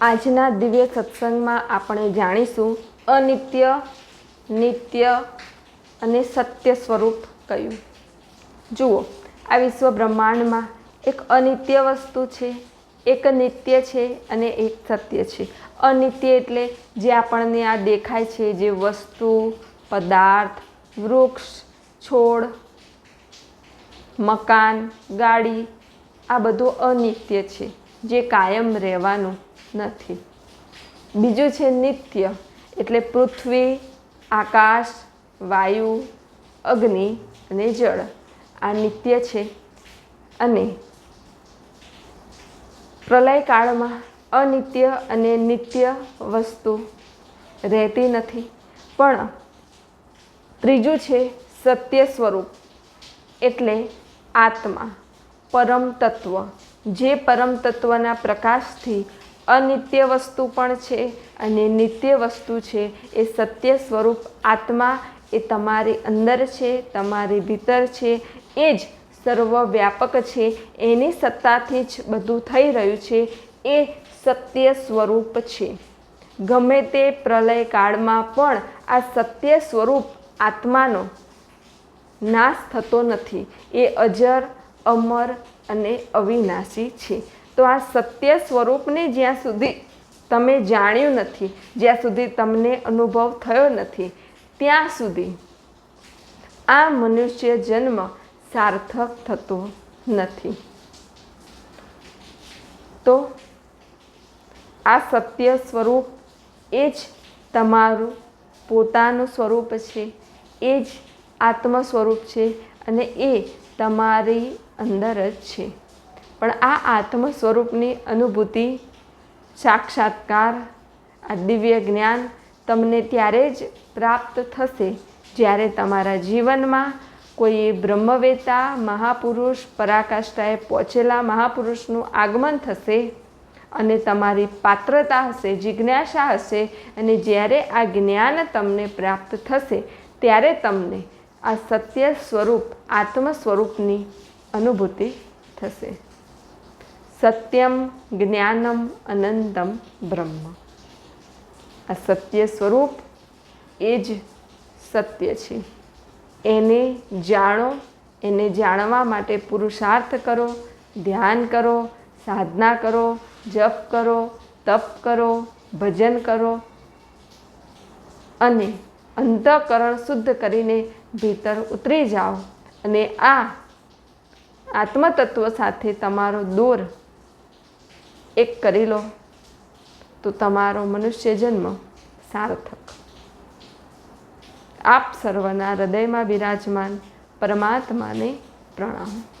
આજના દિવ્ય સત્સંગમાં આપણે જાણીશું અનિત્ય, નિત્ય અને સત્ય સ્વરૂપ કયું? જુઓ, આ વિશ્વ બ્રહ્માંડમાં એક અનિત્ય વસ્તુ છે, એક નિત્ય છે અને એક સત્ય છે. અનિત્ય એટલે જે આપણને આ દેખાય છે, જે વસ્તુ, પદાર્થ, વૃક્ષ, છોડ, મકાન, ગાડી, આ બધું અનિત્ય છે. જે કાયમ રહેવાનું નથી. બીજું છે નિત્ય, એટલે પૃથ્વી, આકાશ, વાયુ, અગ્નિ અને જળ. આ નિત્ય છે. અને પ્રલયકાળમાં અનિત્ય અને નિત્ય વસ્તુ રહેતી નથી. પણ ત્રીજું છે સત્ય સ્વરૂપ, એટલે આત્મા, પરમ તત્વ. જે પરમ તત્વના પ્રકાશથી અનિત્ય વસ્તુ પણ છે અને નિત્ય વસ્તુ છે એ સત્ય સ્વરૂપ આત્મા એ તમારી અંદર છે, તમારી ભીતર છે, એ જ સર્વવ્યાપક છે. એની સત્તાથી જ બધું થઈ રહ્યું છે, એ સત્ય સ્વરૂપ છે. ગમે તે પ્રલય કાળમાં પણ આ સત્ય સ્વરૂપ આત્માનો નાશ થતો નથી. એ અજર અમર અને અવિનાશી છે. તો આ સત્ય સ્વરૂપને જ્યાં સુધી તમે જાણ્યું નથી, જ્યાં સુધી તમને અનુભવ થયો નથી, ત્યાં સુધી આ મનુષ્ય જન્મ સાર્થક થતો નથી. તો આ સત્ય સ્વરૂપ એ જ તમારું પોતાનું સ્વરૂપ છે, એ જ આત્મ સ્વરૂપ છે અને એ તમારી અંદર જ છે. પણ આ આત્મ સ્વરૂપની અનુભૂતિ, સાક્ષાત્કાર, આ દિવ્ય જ્ઞાન તમને ત્યારે જ પ્રાપ્ત થશે જ્યારે તમારા જીવનમાં કોઈ બ્રહ્મવેતા, મહાપુરુષ, પરાકાષ્ઠાએ પહોંચેલા મહાપુરુષનું આગમન થશે અને તમારી પાત્રતા હશે, જિજ્ઞાસા હશે અને જ્યારે આ જ્ઞાન તમને પ્રાપ્ત થશે ત્યારે તમને આ સત્ય સ્વરૂપ, આત્મ સ્વરૂપની અનુભૂતિ થશે. સત્યમ જ્ઞાનમ અનંતમ બ્રહ્મ. આ સત્ય સ્વરૂપ એ જ સત્ય છે. એને જાણો, એને જાણવા માટે પુરુષાર્થ કરો, ધ્યાન કરો, સાધના કરો, જપ કરો, તપ કરો, ભજન કરો અને અંતઃકરણ શુદ્ધ કરીને ભીતર ઉતરી જાઓ અને આ આત્મતત્વ સાથે તમારો દોર એક કરી લો તો તમારો મનુષ્ય જન્મ સાર્થક. આપ સર્વના હૃદયમાં બિરાજમાન પરમાત્માને પ્રણામ.